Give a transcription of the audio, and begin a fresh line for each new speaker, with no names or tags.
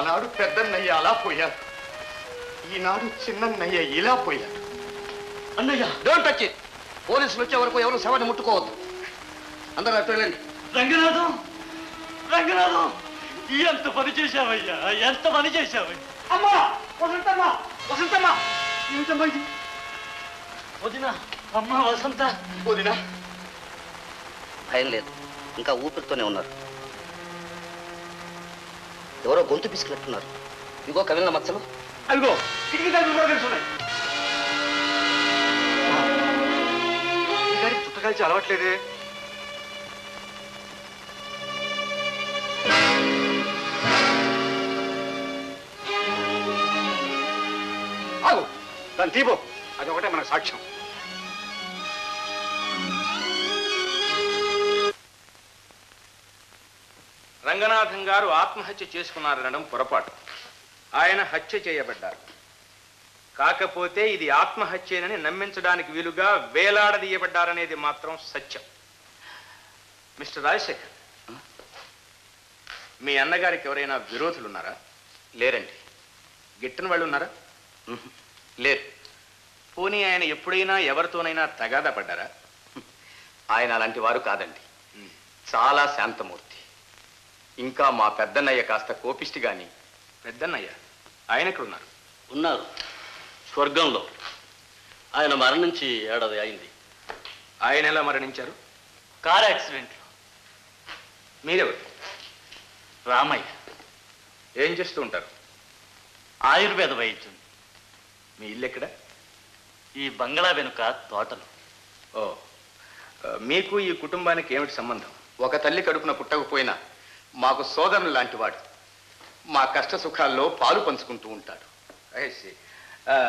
ఆనాడు పెద్దన్నయ్య అలా పోయారు. ఈనాడు చిన్నన్నయ్య ఇలా పోయారు
అన్నయ్య!
డోంట్ టచ్ ఇట్ పోలీసులు వచ్చే వరకు ఎవరు శవాన్ని ముట్టుకోవద్దు. అందరూ అటు వెళ్ళండి.
రంగనాథం! రంగనాథం! ఎంత పని చేశావయ్యా? ఎంత పని చేశావయ్యా? అమ్మా! వసంతమ్మ! వసంతమ్మ! ఏమిటమ్మా ఇది? వదిన! అమ్మ వసంత!
వదినా!
భయం లేదు. ఇంకా ఊపిరితోనే ఉన్నారు. ఎవరో గొంతు పిసికినట్టున్నారు. ఇగో కవిన మచ్చలు
అదిగో కిటికీ తలుపులు కూడా తెలుసున్నాయి
గారికి చుట్టకాల్చి అలవాట్లేదే ఆగు దాన్ని తీపో. అదొకటే ఒకటే మనకు సాక్ష్యం.
రంగనాథం గారు ఆత్మహత్య చేసుకున్నారనడం పొరపాటు. ఆయన హత్య చేయబడ్డారు. కాకపోతే ఇది ఆత్మహత్యేనని నమ్మించడానికి వీలుగా వేలాడదీయబడ్డారనేది మాత్రం సత్యం. మిస్టర్ రాజశేఖర్ మీ అన్నగారికి ఎవరైనా విరోధులు ఉన్నారా
లేరండి.
గిట్టిన వాళ్ళు ఉన్నారా?
లేరు.
పోనీ ఆయన ఎప్పుడైనా ఎవరితోనైనా తగాదా పడ్డారా?
ఆయన అలాంటి వారు కాదండి. చాలా శాంతమూర్తి. ఇంకా మా పెద్దన్నయ్య కాస్త కోపిష్టి గాని.
పెద్దన్నయ్య? ఆయన ఎక్కడున్నారు
ఉన్నారు. స్వర్గంలో. ఆయన మరణించి ఏడాది అయింది.
ఆయన ఎలా మరణించారు?
Car accident.
మీరెవరు?
రామయ్య.
ఏం చేస్తూ ఉంటారు?
ఆయుర్వేద వైద్యుడు.
మీ ఇల్లు ఎక్కడ
ఈ బంగ్లా వెనుక తోటలు.
ఓ మీకు ఈ కుటుంబానికి ఏమిటి సంబంధం?
ఒక తల్లి కడుపున పుట్టకపోయినా మాకు సోదరులు లాంటివాడు మా కష్ట సుఖాల్లో పాలు పంచుకుంటూ ఉంటాడు.
ఆ,